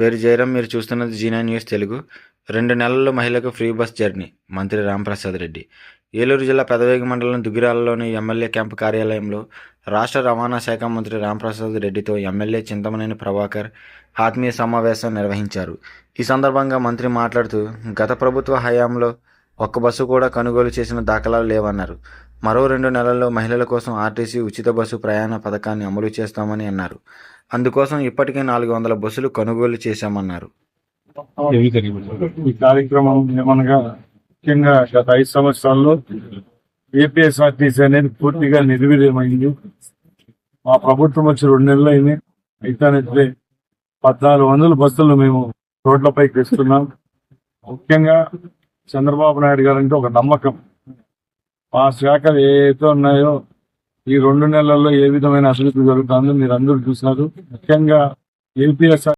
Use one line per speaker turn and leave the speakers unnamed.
పేరు జయరాం మీరు చూస్తున్నది జీనా న్యూస్ తెలుగు. రెండు నెలల్లో మహిళకు ఫ్రీ బస్ జర్నీ మంత్రి రాంప్రసాద్ రెడ్డి. ఏలూరు జిల్లా పెదవేగి మండలం దుగ్గిరాలలోని ఎమ్మెల్యే క్యాంపు కార్యాలయంలో రాష్ట్ర రవాణా శాఖ మంత్రి రాంప్రసాద్ రెడ్డితో ఎమ్మెల్యే చింతమనేని ప్రభాకర్ ఆత్మీయ సమావేశం నిర్వహించారు. ఈ సందర్భంగా మంత్రి మాట్లాడుతూ గత ప్రభుత్వ హయాంలో ఒక్క బస్సు కూడా కొనుగోలు చేసిన దాఖలాలు లేవన్నారు. మరో రెండు నెలల్లో మహిళల కోసం ఆర్టీసీ ఉచిత బస్సు ప్రయాణ పథకాన్ని అమలు చేస్తామని అన్నారు. అందుకోసం ఇప్పటికే నాలుగు వందల బస్సులు కొనుగోలు చేశామన్నారు.
ఈ కార్యక్రమం ఏమనగా ముఖ్యంగా గత ఐదు సంవత్సరాల్లో ఏపీఎస్ఆర్టీసీ అనేది పూర్తిగా నిర్వీర్యమైంది. మా ప్రభుత్వం వచ్చి రెండు నెలలు అయింది. అయితేనైతే పద్నాలుగు వందల బస్సులు మేము రోడ్లపైకి తెస్తున్నాం. ముఖ్యంగా చంద్రబాబు నాయుడు గారు అంటే ఒక నమ్మకం. మా శాఖలు ఏవైతే ఉన్నాయో ఈ రెండు నెలల్లో ఏ విధమైన అభివృద్ధి జరుగుతుందో మీరు అందరూ చూసినారు ముఖ్యంగా ఏపీఎస్ఆర్